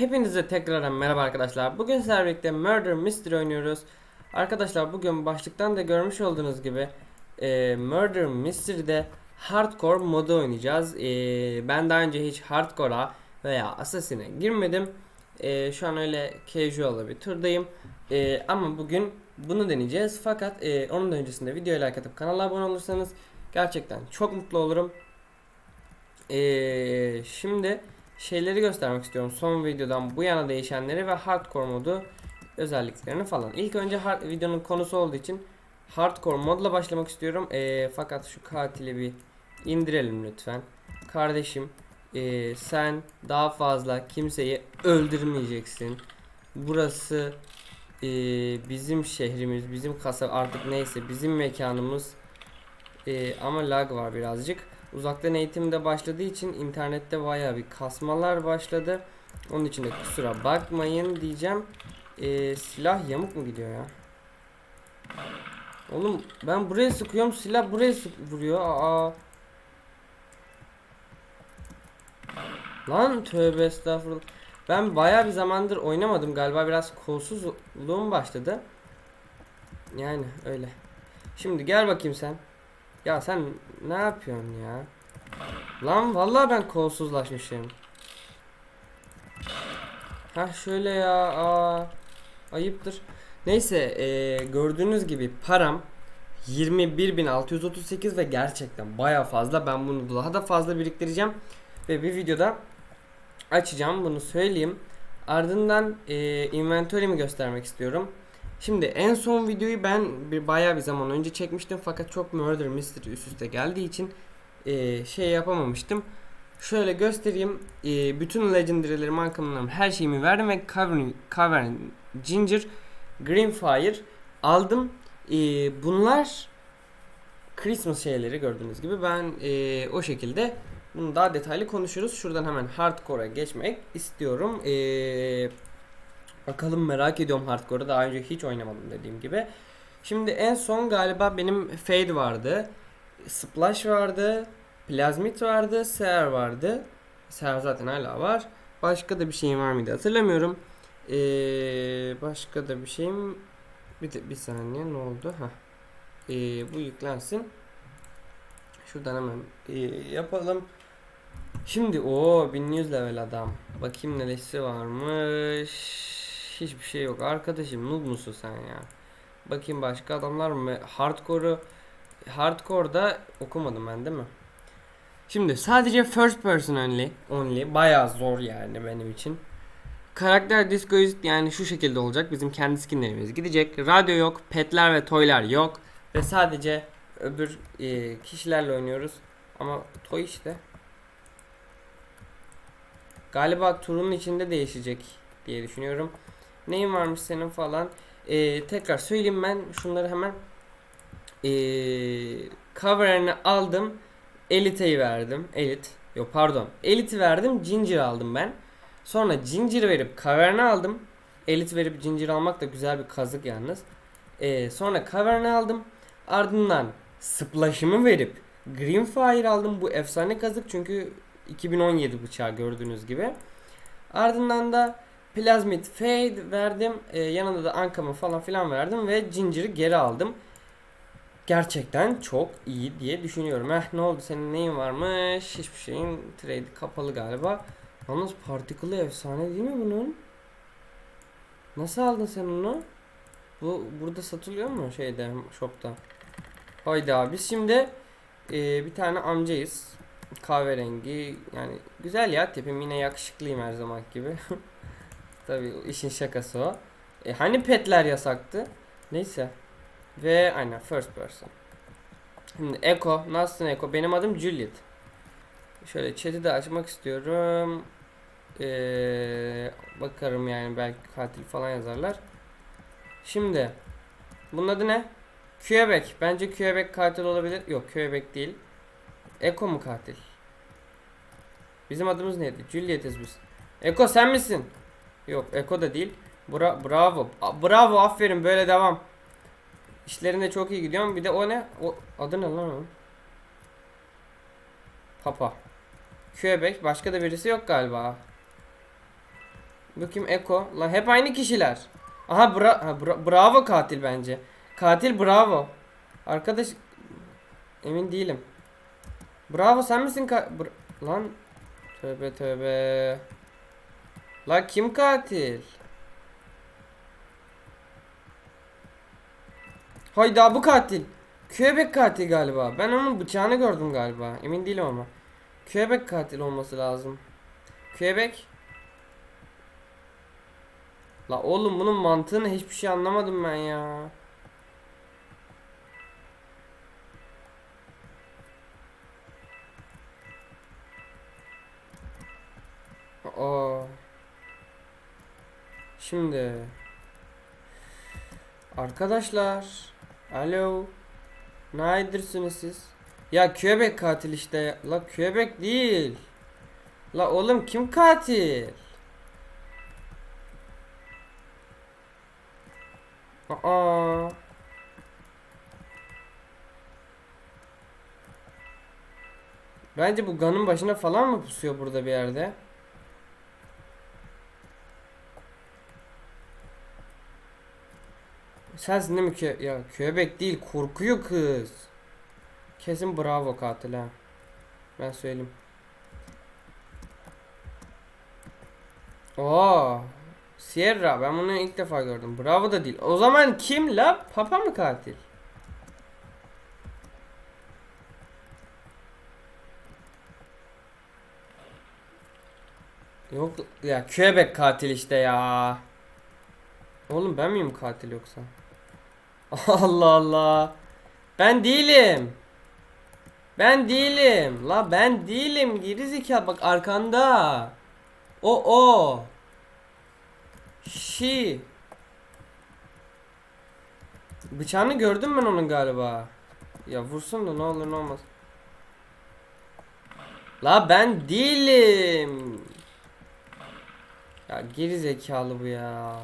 Hepinize tekrardan merhaba arkadaşlar. Bugün sizlerle birlikte Murder Mystery oynuyoruz. Arkadaşlar bugün başlıktan da görmüş olduğunuz gibi e, Murder Mystery'de Hardcore modu oynayacağız. E, ben daha önce hiç Hardcore'a veya Assassin'e girmedim. E, şu an öyle casual'da bir turdayım. E, ama bugün bunu deneyeceğiz. Fakat e, onun da öncesinde videoya like atıp kanala abone olursanız gerçekten çok mutlu olurum. E, şimdi şeyleri göstermek istiyorum. Son videodan bu yana değişenleri ve hardcore modu özelliklerini falan. İlk önce hard, videonun konusu olduğu için hardcore modla başlamak istiyorum. Ee, fakat şu katili bir indirelim lütfen. Kardeşim ee, sen daha fazla kimseyi öldürmeyeceksin. Burası ee, bizim şehrimiz, bizim kasaba artık neyse bizim mekanımız. Ee, ama lag var birazcık. Uzaktan eğitim de başladığı için internette bayağı bir kasmalar başladı. Onun için de kusura bakmayın diyeceğim. Ee, silah yamuk mu gidiyor ya? Oğlum ben buraya sıkıyorum silah buraya sık vuruyor. Aa. Lan tövbe estağfurullah. Ben bayağı bir zamandır oynamadım galiba biraz kolsuzluğum başladı. Yani öyle. Şimdi gel bakayım sen. Ya sen ne yapıyorsun ya? Lan vallahi ben kolsuzlaşmışım. Ha şöyle ya. Aa, ayıptır. Neyse e, gördüğünüz gibi param 21.638 ve gerçekten baya fazla. Ben bunu daha da fazla biriktireceğim. Ve bir videoda açacağım bunu söyleyeyim. Ardından e, inventory'mi göstermek istiyorum. Şimdi en son videoyu ben bir bayağı bir zaman önce çekmiştim fakat çok murder mystery üst üste geldiği için e, şey yapamamıştım. Şöyle göstereyim. E, bütün legendary'lerimi, ankamlarımı, her şeyimi verdim ve Cavern, Cavern Ginger, Greenfire aldım. E, bunlar Christmas şeyleri gördüğünüz gibi ben e, o şekilde bunu daha detaylı konuşuruz. Şuradan hemen hardcore'a geçmek istiyorum. Eee Bakalım merak ediyorum hardcore'u. Daha önce hiç oynamadım dediğim gibi. Şimdi en son galiba benim Fade vardı. Splash vardı. Plasmid vardı. Seher vardı. Seher zaten hala var. Başka da bir şeyim var mıydı hatırlamıyorum. Ee, başka da bir şeyim bir, de, bir saniye ne oldu? Ha. Ee, bu yüklensin. Şuradan hemen ee, yapalım. Şimdi o 1100 level adam. Bakayım neresi varmış. Hiçbir şey yok. Arkadaşım noob musun sen ya? Bakayım başka adamlar mı? Hardcore'u Hardcore'da okumadım ben değil mi? Şimdi sadece first person only, only bayağı zor yani benim için. Karakter disguised yani şu şekilde olacak. Bizim kendi skinlerimiz gidecek. Radyo yok, petler ve toylar yok ve sadece öbür e, kişilerle oynuyoruz. Ama toy işte. Galiba turun içinde değişecek diye düşünüyorum. Neyin varmış senin falan. Ee, tekrar söyleyeyim ben şunları hemen. Ee, cover'ını aldım. Elite'yi verdim. Elit. Yok pardon. Elite'i verdim. Ginger aldım ben. Sonra Ginger verip cover'ını aldım. Elit verip Ginger almak da güzel bir kazık yalnız. Ee, sonra cover'ını aldım. Ardından Splash'ımı verip Greenfire aldım. Bu efsane kazık çünkü 2017 bıçağı gördüğünüz gibi. Ardından da Plasmid Fade verdim. Ee, yanında da Ankam'ı falan filan verdim ve Ginger'ı geri aldım. Gerçekten çok iyi diye düşünüyorum. Eh ne oldu senin neyin varmış? Hiçbir şeyin trade kapalı galiba. Yalnız partikülü efsane değil mi bunun? Nasıl aldın sen onu? Bu burada satılıyor mu şeyde shopta? Hayda biz şimdi e, bir tane amcayız. Kahverengi yani güzel ya tipim yine yakışıklıyım her zaman gibi. Tabii işin şakası o. E, hani petler yasaktı? Neyse. Ve aynen first person. Şimdi Eko. Nasılsın Eko? Benim adım Juliet. Şöyle chat'i de açmak istiyorum. Ee, bakarım yani belki katil falan yazarlar. Şimdi bunun adı ne? Quebec. Bence Quebec katil olabilir. Yok Quebec değil. Eko mu katil? Bizim adımız neydi? Juliet'iz biz. Eko sen misin? Yok Eko da değil. Bra bravo. Bravo aferin böyle devam. İşlerinde çok iyi gidiyorum. Bir de o ne? O adı ne lan onun? Papa. Quebec. Başka da birisi yok galiba. Bakayım Eko. Lan hep aynı kişiler. Aha bra- ha, bra- bravo katil bence. Katil bravo. Arkadaş emin değilim. Bravo sen misin ka- Bra- Lan tövbe tövbe. La kim katil? Hayda bu katil. Küebek katil galiba. Ben onun bıçağını gördüm galiba. Emin değilim ama. Küebek katil olması lazım. Küebek. La oğlum bunun mantığını hiçbir şey anlamadım ben ya. Şimdi Arkadaşlar Alo Neredersiniz siz? Ya Küebek katil işte. La Küebek değil. La oğlum kim katil? Aa. Bence bu Gan'ın başına falan mı pusuyor burada bir yerde? Sensin değil mi kö ya köbek değil korkuyor kız. Kesin bravo katil ha. Ben söyleyeyim. Oo. Sierra ben bunu ilk defa gördüm. Bravo da değil. O zaman kim la? Papa mı katil? Yok ya köbek katil işte ya. Oğlum ben miyim katil yoksa? Allah Allah. Ben değilim. Ben değilim. La ben değilim. Geri zeka bak arkanda. O o. Şi. Bıçağını gördüm ben onun galiba. Ya vursun da ne olur ne olmaz. La ben değilim. Ya geri zekalı bu ya.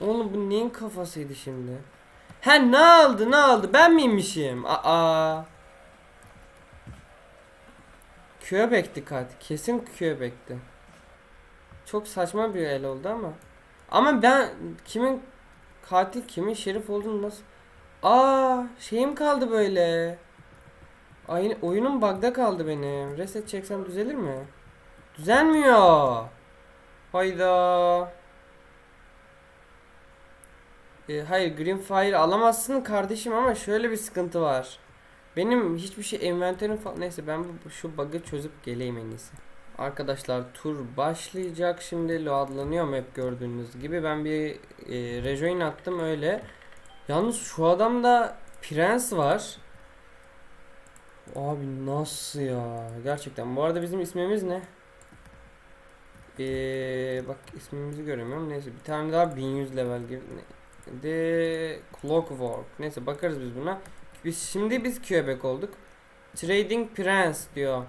Oğlum bu neyin kafasıydı şimdi? He ne aldı ne aldı ben miymişim? Aa. Köbekti katil. Kesin köbekti. Çok saçma bir el oldu ama. Ama ben kimin katil kimin şerif olduğunu nasıl... Aa şeyim kaldı böyle. Aynı oyunum bug'da kaldı benim. Reset çeksem düzelir mi? Düzelmiyor. Hayda. E, hayır Green Fire alamazsın kardeşim ama şöyle bir sıkıntı var. Benim hiçbir şey envanterim falan neyse ben bu, şu bug'ı çözüp geleyim en iyisi. Arkadaşlar tur başlayacak şimdi loadlanıyor map gördüğünüz gibi ben bir e, rejoin attım öyle. Yalnız şu adamda prens var. Abi nasıl ya gerçekten bu arada bizim ismimiz ne? Ee, bak ismimizi göremiyorum neyse bir tane daha 1100 level gibi The Clockwork. Neyse bakarız biz buna. Biz şimdi biz Quebec olduk. Trading Prince diyor.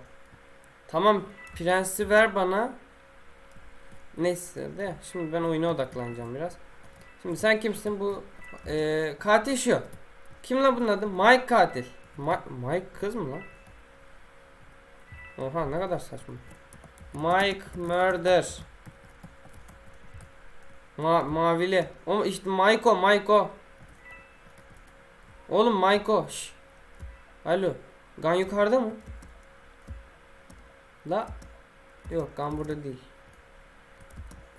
Tamam prensi ver bana. Neyse de şimdi ben oyuna odaklanacağım biraz. Şimdi sen kimsin bu e, katil şu. Kim lan bunun adı? Mike katil. Ma Mike kız mı lan? Oha ne kadar saçma. Mike Murder. Ma mavili. O işte Mayko Mayko. Oğlum Mayko. Alo. Gan yukarıda mı? La. Yok Gan burada değil.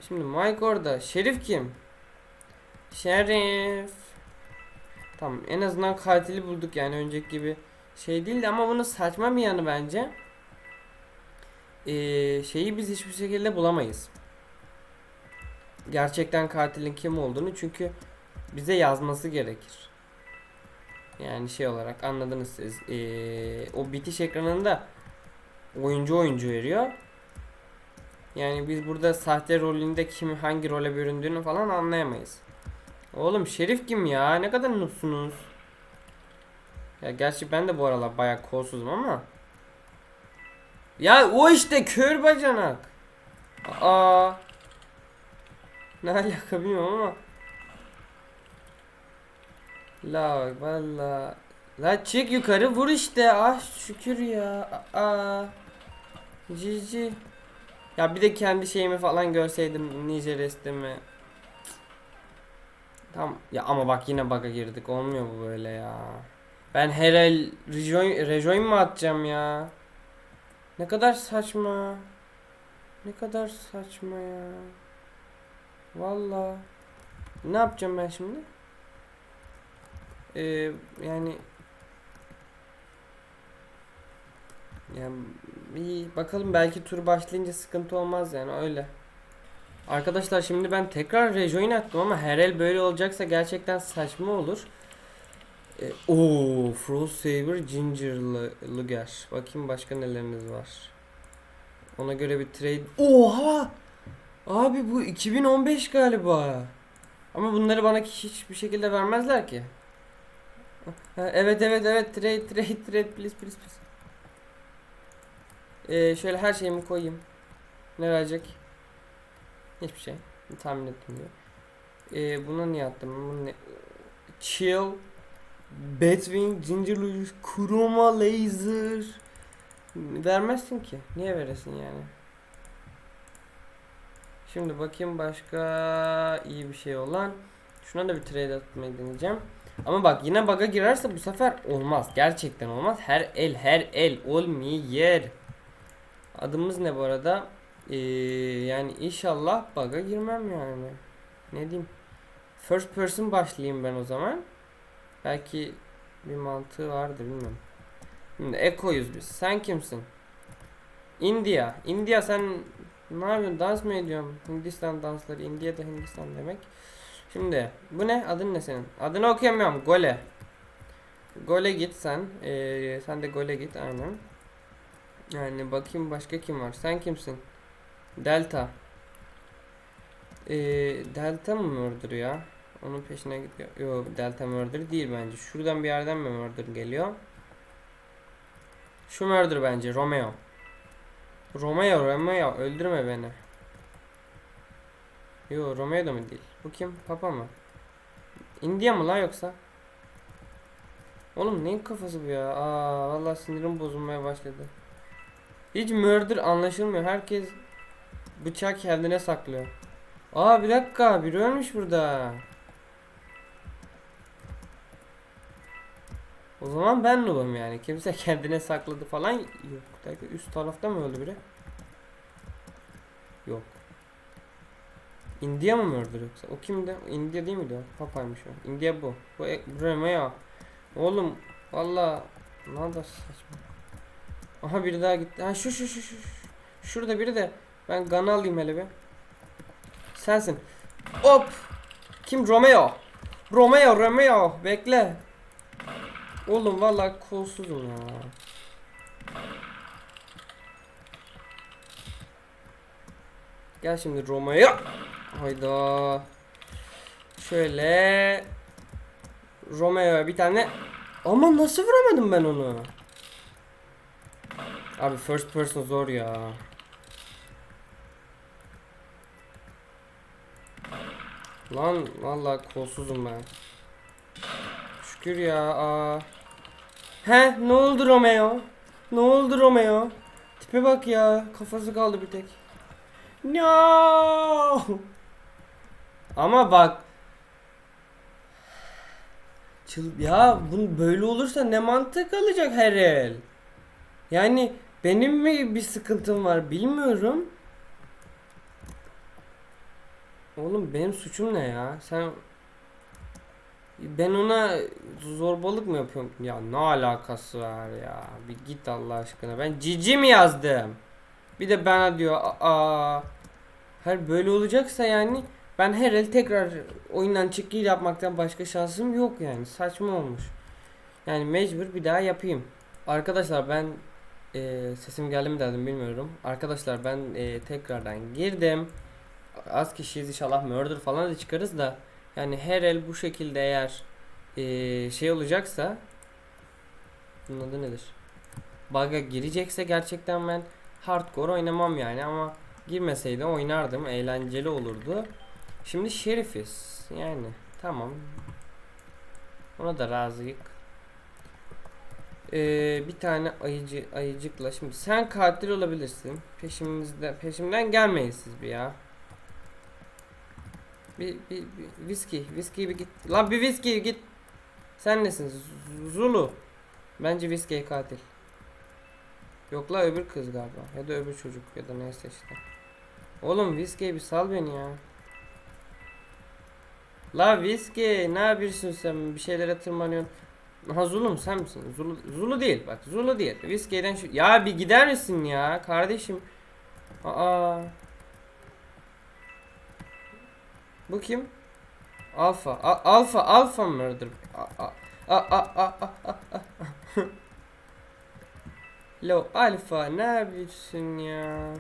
Şimdi Mike orada. Şerif kim? Şerif. Tamam en azından katili bulduk yani önceki gibi şey değildi ama bunun saçma bir yanı bence. Ee, şeyi biz hiçbir şekilde bulamayız gerçekten katilin kim olduğunu çünkü bize yazması gerekir. Yani şey olarak anladınız siz. Ee, o bitiş ekranında oyuncu oyuncu veriyor. Yani biz burada sahte rolünde kim hangi role büründüğünü falan anlayamayız. Oğlum Şerif kim ya? Ne kadar noobsunuz? Ya gerçi ben de bu aralar bayağı kolsuzum ama. Ya o işte kör bacanak. Aa. Ne alaka bilmiyorum ama. La valla. La çık yukarı vur işte. Ah şükür ya. Aa. GG. Ya bir de kendi şeyimi falan görseydim nice restimi. Tam ya ama bak yine bug'a girdik. Olmuyor bu böyle ya. Ben her el rejoin, rejoin mu atacağım ya? Ne kadar saçma. Ne kadar saçma ya. Valla. Ne yapacağım ben şimdi? Ee, yani yani bir bakalım belki tur başlayınca sıkıntı olmaz yani öyle. Arkadaşlar şimdi ben tekrar rejoin attım ama her el böyle olacaksa gerçekten saçma olur. E, Oo, Frost Saber Ginger Lu- Luger. Bakayım başka neleriniz var. Ona göre bir trade. Oha! Abi bu 2015 galiba. Ama bunları bana hiçbir şekilde vermezler ki. Evet evet evet trade trade trade please please please. Ee, şöyle her şeyimi koyayım. Ne verecek? Hiçbir şey. Tahmin ettim diyor. Ee, buna niye attım? Bunu ne? Chill. Batwing, Ginger Kuruma Laser. Vermezsin ki. Niye veresin yani? Şimdi bakayım başka iyi bir şey olan. Şuna da bir trade atmayı deneyeceğim. Ama bak yine bug'a girerse bu sefer olmaz. Gerçekten olmaz. Her el her el olmuyor. Adımız ne bu arada? Ee, yani inşallah bug'a girmem yani. Ne diyeyim? First person başlayayım ben o zaman. Belki bir mantığı vardır bilmiyorum. Şimdi Eko'yuz biz. Sen kimsin? India. India sen ne yapıyorsun? Dans mı ediyorsun? Hindistan dansları. India da Hindistan demek. Şimdi bu ne? Adın ne senin? Adını okuyamıyorum. Gole. Gole git sen. Ee, sen de gole git aynen. Yani bakayım başka kim var? Sen kimsin? Delta. Ee, Delta mı murder ya? Onun peşine gidiyor. Yok Delta murder değil bence. Şuradan bir yerden mi murder geliyor? Şu murder bence. Romeo. Romeo, Romeo öldürme beni. Yo Romeo da mı değil? Bu kim? Papa mı? India mı lan yoksa? Oğlum neyin kafası bu ya? Aa vallahi sinirim bozulmaya başladı. Hiç murder anlaşılmıyor. Herkes bıçak kendine saklıyor. Aa bir dakika biri ölmüş burada. O zaman ben noob'um yani. Kimse kendine sakladı falan yok. Dakika, üst tarafta mı öldü biri? Yok. India mı murder yoksa? O kimdi? India değil miydi o? Papaymış o. India bu. Bu e- Romeo. Oğlum valla ne kadar saçma. Aha biri daha gitti. Ha şu şu şu şu. Şurada biri de. Ben gun alayım hele bir. Sensin. Hop. Kim? Romeo. Romeo, Romeo. Bekle. Oğlum vallahi kolsuzum ya. Gel şimdi Romeo. Hayda. Şöyle. Romeo'ya bir tane. Ama nasıl vuramadım ben onu? Abi first person zor ya. Lan vallahi kolsuzum ben. Şükür ya. Aa. He ne oldu Romeo? Ne oldu Romeo? Tipe bak ya. Kafası kaldı bir tek. No. Ama bak. Çıl ya bu böyle olursa ne mantık alacak her el? Yani benim mi bir sıkıntım var bilmiyorum. Oğlum benim suçum ne ya? Sen ben ona zorbalık mı yapıyorum? Ya ne alakası var ya? Bir git Allah aşkına. Ben cici mi yazdım? Bir de bana diyor aa her böyle olacaksa yani ben her el tekrar oyundan çıkı yapmaktan başka şansım yok yani. Saçma olmuş. Yani mecbur bir daha yapayım. Arkadaşlar ben e, sesim geldi mi dedim bilmiyorum. Arkadaşlar ben e, tekrardan girdim. Az kişiyiz inşallah murder falan da çıkarız da yani her el bu şekilde eğer e, şey olacaksa bunun adı nedir? Bug'a girecekse gerçekten ben hardcore oynamam yani ama girmeseydi oynardım eğlenceli olurdu. Şimdi şerifiz yani tamam ona da razıyık. Ee, bir tane ayıcı ayıcıkla şimdi sen katil olabilirsin. Peşimizde peşimden gelmeyin siz bir ya. Bir, bir, bir viski, viski bir git. Lan bir viski git. Sen nesin? Zulu. Bence viski katil. Yok la öbür kız galiba. Ya da öbür çocuk ya da neyse işte. Oğlum viski bir sal beni ya. La viski ne yapıyorsun sen? Bir şeylere tırmanıyorsun. Ha Zulu sen misin? Zulu, Zulu değil bak Zulu değil. Viski'den şu... Ya bir gider misin ya kardeşim? Aa. Bu kim? Alfa. A- alfa. Alfa murder. A- a- a- a- a- a- a- Lo alfa ne yapıyorsun ya?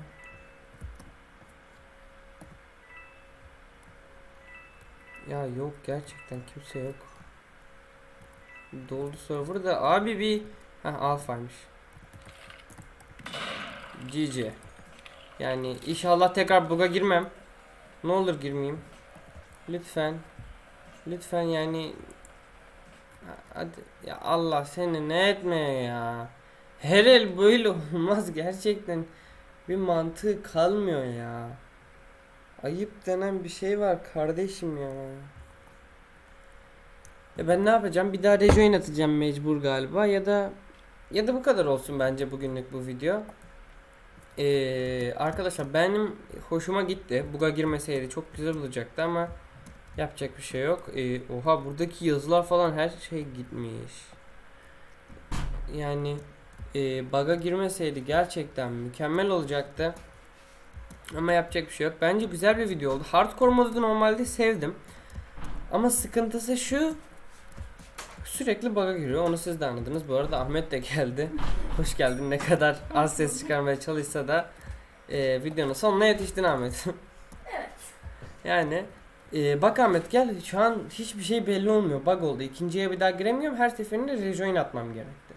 Ya yok gerçekten kimse yok. Doldu server da abi bir ha alfaymış. GG. Yani inşallah tekrar bug'a girmem. Ne olur girmeyeyim. Lütfen. Lütfen yani hadi ya Allah seni ne etme ya. Her el böyle olmaz gerçekten. Bir mantığı kalmıyor ya. Ayıp denen bir şey var kardeşim ya. Ya ben ne yapacağım? Bir daha rejoin atacağım mecbur galiba ya da ya da bu kadar olsun bence bugünlük bu video. Ee, arkadaşlar benim hoşuma gitti. Buga girmeseydi çok güzel olacaktı ama yapacak bir şey yok. Ee, oha buradaki yazılar falan her şey gitmiş. Yani e, bug'a girmeseydi gerçekten mükemmel olacaktı. Ama yapacak bir şey yok. Bence güzel bir video oldu. Hardcore modu normalde sevdim. Ama sıkıntısı şu. Sürekli bug'a giriyor. Onu siz de anladınız. Bu arada Ahmet de geldi. Hoş geldin. Ne kadar az ses çıkarmaya çalışsa da e, videonun sonuna yetiştin Ahmet. Evet. yani e, bak Ahmet gel. Şu an hiçbir şey belli olmuyor. Bug oldu. İkinciye bir daha giremiyorum. Her seferinde rejoin atmam gerekti.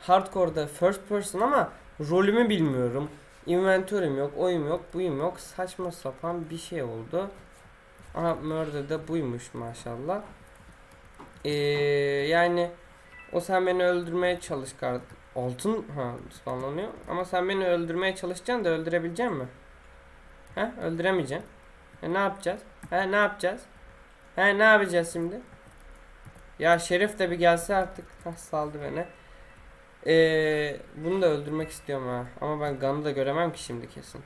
Hardcore'da first person ama rolümü bilmiyorum. Inventörüm yok, oyum yok, buyum yok. Saçma sapan bir şey oldu. Aha Murder'da buymuş maşallah. Ee, yani o sen beni öldürmeye çalış kar altın ha spawnlanıyor ama sen beni öldürmeye çalışacaksın da öldürebilecek mi? He öldüremeyeceksin. E, ne yapacağız? He ne yapacağız? He ne yapacağız şimdi? Ya Şerif de bir gelse artık. Hah saldı beni. Ee, bunu da öldürmek istiyorum ha. Ama ben Gun'ı da göremem ki şimdi kesin.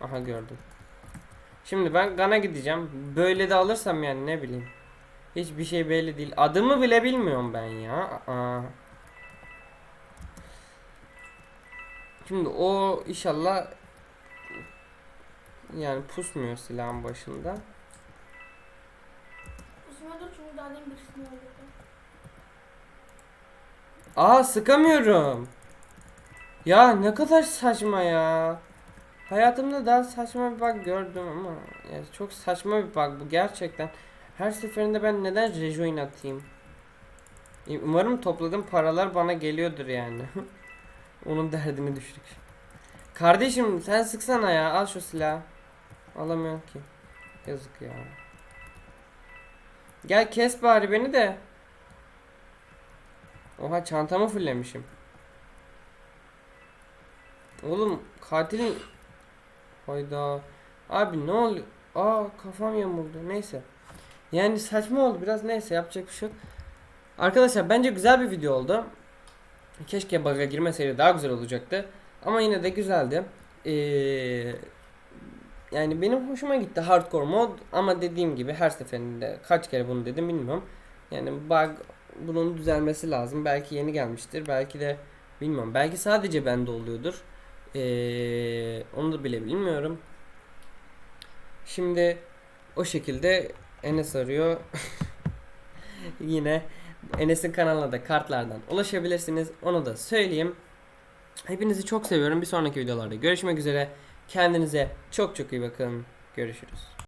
Aha gördüm. Şimdi ben Gun'a gideceğim. Böyle de alırsam yani ne bileyim. Hiçbir şey belli değil. Adımı bile bilmiyorum ben ya. Aa. Şimdi o inşallah yani pusmuyor silahın başında. Uzmandır çünkü daha demin birisini öldürdü. Aa sıkamıyorum. Ya ne kadar saçma ya. Hayatımda daha saçma bir bug gördüm ama yani çok saçma bir bug bu gerçekten. Her seferinde ben neden rejoin atayım? E, Umarım topladığım paralar bana geliyordur yani. Onun derdini düştük. Kardeşim sen sıksana ya al şu silahı. Alamıyorum ki. Yazık ya. Gel kes bari beni de. Oha çantamı fullemişim. Oğlum katilin... Hayda. Abi ne oluyor? Aa kafam yamuldu. Neyse. Yani saçma oldu biraz. Neyse yapacak bir şey yok. Arkadaşlar bence güzel bir video oldu. Keşke bug'a girmeseydi daha güzel olacaktı. Ama yine de güzeldi. Ee, yani benim hoşuma gitti hardcore mod ama dediğim gibi her seferinde kaç kere bunu dedim bilmiyorum. Yani bug bunun düzelmesi lazım. Belki yeni gelmiştir. Belki de bilmiyorum. Belki sadece bende oluyordur. Ee, onu da bile bilmiyorum. Şimdi o şekilde Enes arıyor. Yine Enes'in kanalına da kartlardan ulaşabilirsiniz. Onu da söyleyeyim. Hepinizi çok seviyorum. Bir sonraki videolarda görüşmek üzere. Kendinize çok çok iyi bakın. Görüşürüz.